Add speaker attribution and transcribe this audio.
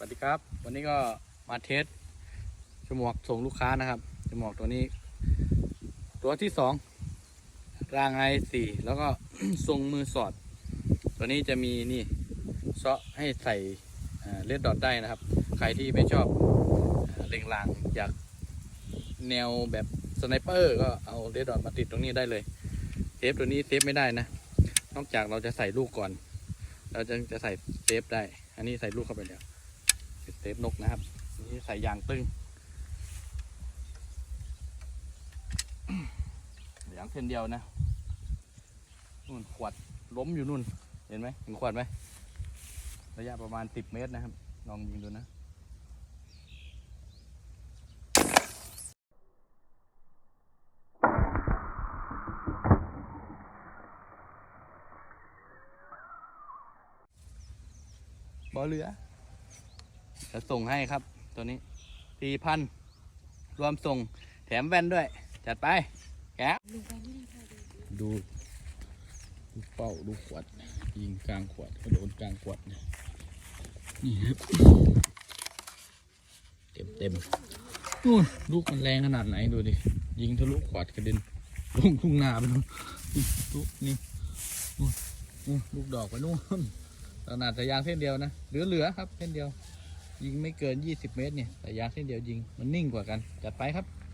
Speaker 1: สวัสดีครับ วันนี้ก็มาเทสจมวกส่งลูกค้านะครับจมวกตัวนี้ ตัวที่สองรางไอสี่แล้วก็ ทรงมือสอด ตัวนี้จะมีนี่เซาะให้ใส่เลดดอทได้นะครับ ใครที่ไม่ชอบเล็งลางอยากแนวแบบสไนเปอร์ก็เอาเลดดอทมาติดตรงนี้ได้เลยเซฟตัวนี้เซฟไม่ได้นะ นอกจากเราจะใส่ลูกก่อน เราจะจะใส่เซฟได้ อันนี้ใส่ลูกเข้าไปแล้ว เป็นเซฟนกนะครับ นี่ใส่ยางตึงยางเส้นเดียวนะนู่นขวดล้มอยู่นู่น เห็นไหมเห็นขวดไหมระยะประมาณสิบเมตรนะครับ ลองยิงดูนะบอเหลือ จะส่งให้ครับ ตัวนี้สี่พันรวมส่งแถมแว่นด้วย จัดไปแกะดูดูเป้าดูขวด ยิงกลางขวดกระโดนกลางขวดนี่ครับเต็มเต็มนู่นลูกมันแรงขนาดไหนดูดิยิงทะลุขวดกระเด็นลงทุ่งนาไปนู่นลูกนี่นู่ลูกดอกไปนู่นขนาดแต่ยางเส้นเดียวนะเหลือเหลือๆครับเส้นเดียว ยิงไม่เกิน 20 เมตรเนี่ยแต่ยางเส้นเดียวยิงมันนิ่งกว่ากัน จัดไปครับ